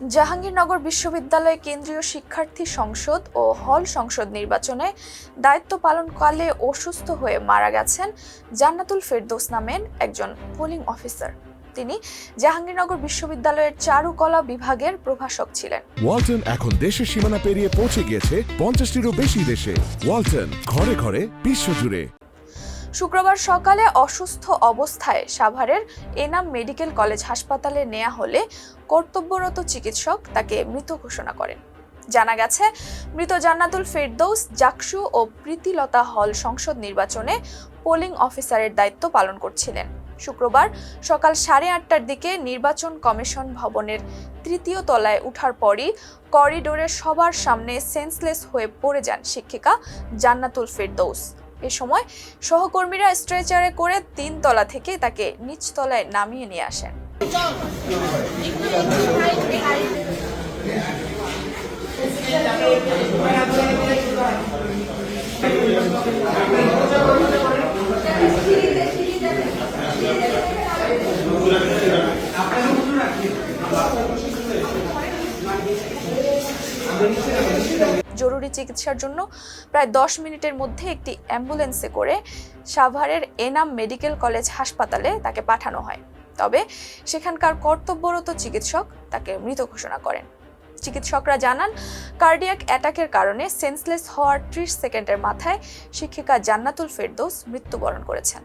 জাহাঙ্গীরনগর বিশ্ববিদ্যালয় কেন্দ্রীয় শিক্ষার্থী সংসদ ও হল সংসদ নির্বাচনে দায়িত্ব পালনকালে অসুস্থ হয়ে মারা গেছেন জান্নাতুল ফেরদৌস নামের একজন পোলিং অফিসার। তিনি জাহাঙ্গীরনগর বিশ্ববিদ্যালয়ের চারুকলা বিভাগের প্রভাষক ছিলেন। ওয়ালটন এখন দেশের সীমানা পেরিয়ে পৌঁছে গিয়েছে পঞ্চাশটিরও বেশি দেশে। ওয়ালটন ঘরে ঘরে বিশ্বজুড়ে। শুক্রবার সকালে অসুস্থ অবস্থায় সাভারের এনাম মেডিকেল কলেজ হাসপাতালে নেওয়া হলে কর্তব্যরত চিকিৎসক তাকে মৃত ঘোষণা করেন। জানা গেছে, মৃত জান্নাতুল ফেরদৌস, জাকসু ও প্রীতিলতা হল সংসদ নির্বাচনে পোলিং অফিসারের দায়িত্ব পালন করছিলেন। শুক্রবার সকাল সাড়ে আটটার দিকে নির্বাচন কমিশন ভবনের তৃতীয় তলায় উঠার পরই করিডোরে সবার সামনে সেন্সলেস হয়ে পড়ে যান শিক্ষিকা জান্নাতুল ফেরদৌস। এ সময় সহকর্মীরা স্ট্রেচারে করে তিন তলা থেকে তাকে নিচ তলায় নামিয়ে নিয়ে আসেন। জরুরি চিকিৎসার জন্য প্রায় দশ মিনিটের মধ্যে একটি অ্যাম্বুলেন্সে করে সাভারের এনাম মেডিকেল কলেজ হাসপাতালে তাকে পাঠানো হয়। তবে সেখানকার কর্তব্যরত চিকিৎসক তাকে মৃত ঘোষণা করেন। চিকিৎসকরা জানান, কার্ডিয়াক অ্যাটাকের কারণে সেন্সলেস হওয়ার ত্রিশ সেকেন্ডের মাথায় শিক্ষিকা জান্নাতুল ফেরদৌস মৃত্যুবরণ করেছেন।